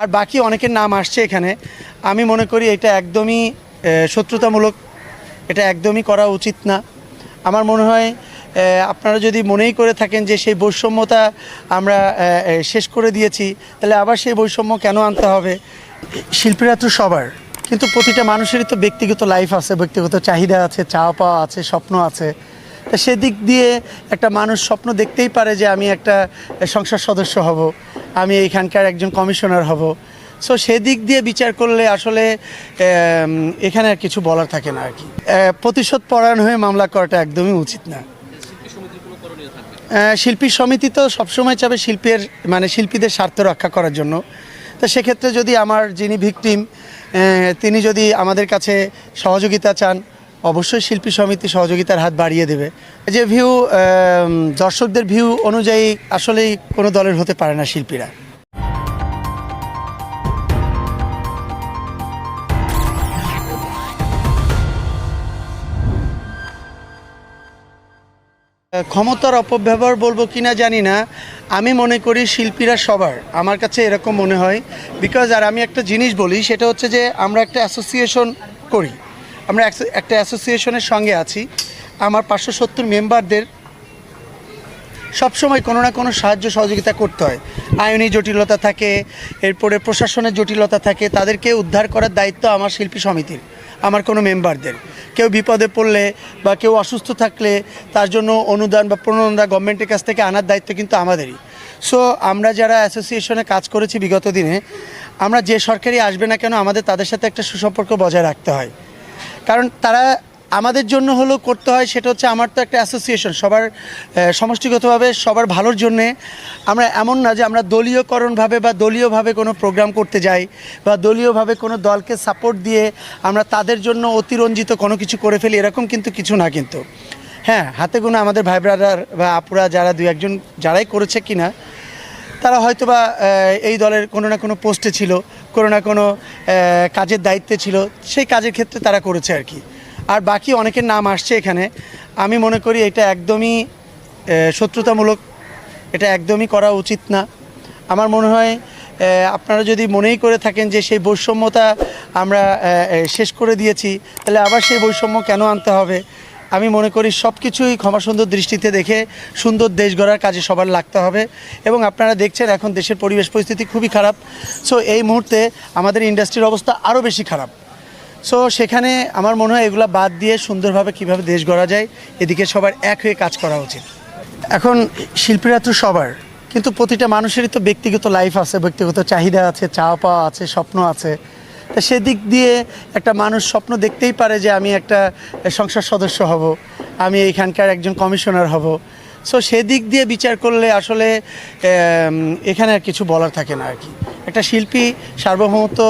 আর বাকি অনেকের নাম আসছে এখানে। আমি মনে করি এটা একদমই শত্রুতামূলক, এটা একদমই করা উচিত না। আমার মনে হয় আপনারা যদি মনেই করে থাকেন যে সেই বৈষম্যতা আমরা শেষ করে দিয়েছি, তাহলে আবার সেই বৈষম্য কেন আনতে হবে? শিল্পীরা তো সবার, কিন্তু প্রতিটা মানুষেরই তো ব্যক্তিগত লাইফ আছে, ব্যক্তিগত চাহিদা আছে, চাওয়া পাওয়া আছে, স্বপ্ন আছে। তা সেদিক দিয়ে একটা মানুষ স্বপ্ন দেখতেই পারে যে আমি একটা সংসদ সদস্য হব। আমি এইখানকার একজন কমিশনার হব। সো সেদিক দিয়ে বিচার করলে আসলে এখানে আর কিছু বলার থাকে না আর কি। প্রতিশোধ পরায়ণ হয়ে মামলা করাটা একদমই উচিত না। শিল্পী সমিতি তো সবসময় চাবে শিল্পের মানে শিল্পীদের স্বার্থ রক্ষা করার জন্য। তো সেক্ষেত্রে যদি আমার যিনি ভিকটিম তিনি যদি আমাদের কাছে সহযোগিতা চান অবশ্যই শিল্পী সমিতি সহযোগিতার হাত বাড়িয়ে দেবে। যে ভিউ দর্শকদের ভিউ অনুযায়ী আসলেই কোনো দলের হতে পারে না শিল্পীরা। ক্ষমতার অপব্যবহার বলব কিনা জানি না। আমি মনে করি শিল্পীরা সবার। আমার কাছে এরকম মনে হয়। বিকজ আর আমি একটা জিনিস বলি, সেটা হচ্ছে যে আমরা একটা অ্যাসোসিয়েশন করি। আমরা এক- একটা অ্যাসোসিয়েশনের সঙ্গে আছি। আমার পাঁচশো সত্তর মেম্বারদের সবসময় কোনো না কোনো সাহায্য সহযোগিতা করতে হয়। আইনি জটিলতা থাকে, এরপরে প্রশাসনের জটিলতা থাকে, তাদেরকে উদ্ধার করার দায়িত্ব আমার শিল্পী সমিতির, আমার কোনো মেম্বারদের। কেউ বিপদে পড়লে বা কেউ অসুস্থ থাকলে তার জন্য অনুদান বা প্রণোদন গভর্নমেন্টের কাছ থেকে আনার দায়িত্ব কিন্তু আমাদেরই। সো আমরা যারা অ্যাসোসিয়েশনে কাজ করেছি বিগত দিনে, আমরা যে সরকারি আসবে না কেন আমাদের তাদের সাথে একটা সুসম্পর্ক বজায় রাখতে হয়। কারণ তারা আমাদের জন্য হলেও করতে হয়, সেটা হচ্ছে আমার তো একটা অ্যাসোসিয়েশন সবার সমষ্টিগতভাবে সবার ভালোর জন্যে। আমরা এমন না যে আমরা দলীয়করণভাবে বা দলীয়ভাবে কোনো প্রোগ্রাম করতে যাই বা দলীয়ভাবে কোনো দলকে সাপোর্ট দিয়ে আমরা তাদের জন্য অতিরঞ্জিত কোনো কিছু করে ফেলি, এরকম কিন্তু কিছু না কিন্তু। হ্যাঁ হাতে গোনা আমাদের ভাই ব্রাদার বা আপুরা যারা দু একজন যারাই করেছে কিনা, তারা হয়তো বা এই দলের কোনো না কোনো পোস্টে ছিল কোনো না কোনো কাজের দায়িত্বে ছিল, সেই কাজের ক্ষেত্রে তারা করেছে আর কি। আর বাকি অনেকের নাম আসছে এখানে। আমি মনে করি এটা একদমই শত্রুতামূলক, এটা একদমই করা উচিত না। আমার মনে হয় আপনারা যদি মনেই করে থাকেন যে সেই বৈষম্যতা আমরা শেষ করে দিয়েছি, তাহলে আবার সেই বৈষম্য কেন আনতে হবে? আমি মনে করি সব কিছুই ক্ষমা সুন্দর দৃষ্টিতে দেখে সুন্দর দেশ গড়ার কাজে সবার লাগতে হবে। এবং আপনারা দেখছেন এখন দেশের পরিবেশ পরিস্থিতি খুবই খারাপ। সো এই মুহূর্তে আমাদের ইন্ডাস্ট্রির অবস্থা আরও বেশি খারাপ। সো সেখানে আমার মনে হয় এগুলো বাদ দিয়ে সুন্দরভাবে কীভাবে দেশ গড়া যায়, এদিকে সবার এক হয়ে কাজ করা উচিত। এখন শিল্পীরা তো সবার, কিন্তু প্রতিটা মানুষেরই তো ব্যক্তিগত লাইফ আছে, ব্যক্তিগত চাহিদা আছে, চাওয়া পাওয়া আছে, স্বপ্ন আছে। তা সেদিক দিয়ে একটা মানুষ স্বপ্ন দেখতেই পারে যে আমি একটা সংসদ সদস্য হব, আমি এইখানকার একজন কমিশনার হব। সো সেদিক দিয়ে বিচার করলে আসলে এখানে আর কিছু বলার থাকে না আর কি। একটা শিল্পী সার্বভৌমত্ব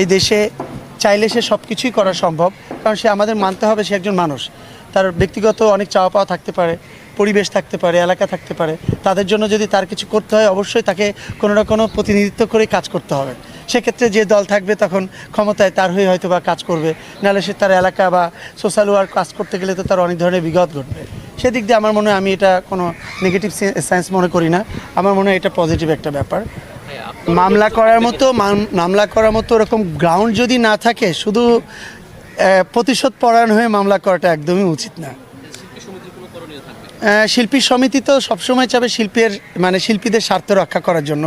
এই দেশে চাইলে সে সব কিছুই করা সম্ভব, কারণ সে আমাদের মানতে হবে সে একজন মানুষ। তার ব্যক্তিগত অনেক চাওয়া পাওয়া থাকতে পারে, পরিবেশ থাকতে পারে, এলাকা থাকতে পারে। তাদের জন্য যদি তার কিছু করতে হয়, অবশ্যই তাকে কোনো না কোনো প্রতিনিধিত্ব করে কাজ করতে হবে। সেক্ষেত্রে যে দল থাকবে তখন ক্ষমতায় তার হয়ে হয়তো বা কাজ করবে। নাহলে সে তার এলাকা বা সোশ্যাল ওয়ার্ক কাজ করতে গেলে তো তার অনেক ধরনের বিঘত ঘটবে। সেদিক দিয়ে আমার মনে হয় আমি এটা কোনো নেগেটিভ সায়েন্স মনে করি না। আমার মনে হয় এটা পজিটিভ একটা ব্যাপার। মামলা করার মতো মামলা করার মতো ওরকম গ্রাউন্ড যদি না থাকে, শুধু প্রতিশোধ পরায়ণ হয়ে মামলা করাটা একদমই উচিত না। শিল্পী সমিতি তো সবসময় চাবে শিল্পের মানে শিল্পীদের স্বার্থ রক্ষা করার জন্য।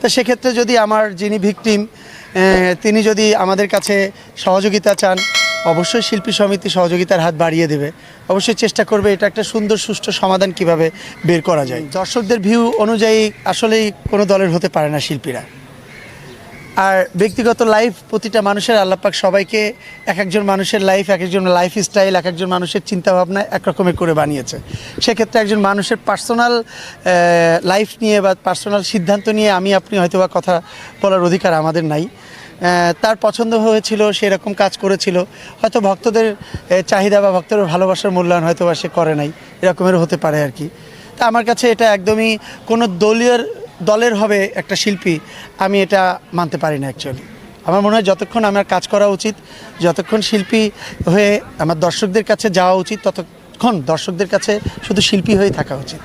তো সেক্ষেত্রে যদি আমার যিনি ভিকটিম তিনি যদি আমাদের কাছে সহযোগিতা চান, অবশ্যই শিল্পী সমিতি সহযোগিতার হাত বাড়িয়ে দেবে। অবশ্যই চেষ্টা করবে এটা একটা সুন্দর, সুষ্ঠু সমাধান কীভাবে বের করা যায়। দর্শকদের ভিউ অনুযায়ী আসলেই কোনো দলের হতে পারে না শিল্পীরা। আর ব্যক্তিগত লাইফ প্রতিটা মানুষের আল্লাপাক সবাইকে এক একজন মানুষের লাইফ এক একজন লাইফ স্টাইল এক একজন মানুষের চিন্তাভাবনা এক রকমের করে বানিয়েছে। সেক্ষেত্রে একজন মানুষের পার্সোনাল লাইফ নিয়ে বা পার্সোনাল সিদ্ধান্ত নিয়ে আমি, আপনি হয়তো বা কথা বলার অধিকার আমাদের নাই। তার পছন্দ হয়েছিল, সেরকম কাজ করেছিল। হয়তো ভক্তদের চাহিদা বা ভক্তদের ভালোবাসার মূল্যায়ন হয়তো বা সে করে নাই। এরকমের হতে পারে আর কি। তা আমার কাছে এটা একদমই কোনো দলীয় দলের হবে একটা শিল্পী, আমি এটা মানতে পারি না অ্যাকচুয়ালি আমার মনে হয় যতক্ষণ আমার কাজ করা উচিত, যতক্ষণ শিল্পী হয়ে আমার দর্শকদের কাছে যাওয়া উচিত, ততক্ষণ দর্শকদের কাছে শুধু শিল্পী হয়ে থাকা উচিত।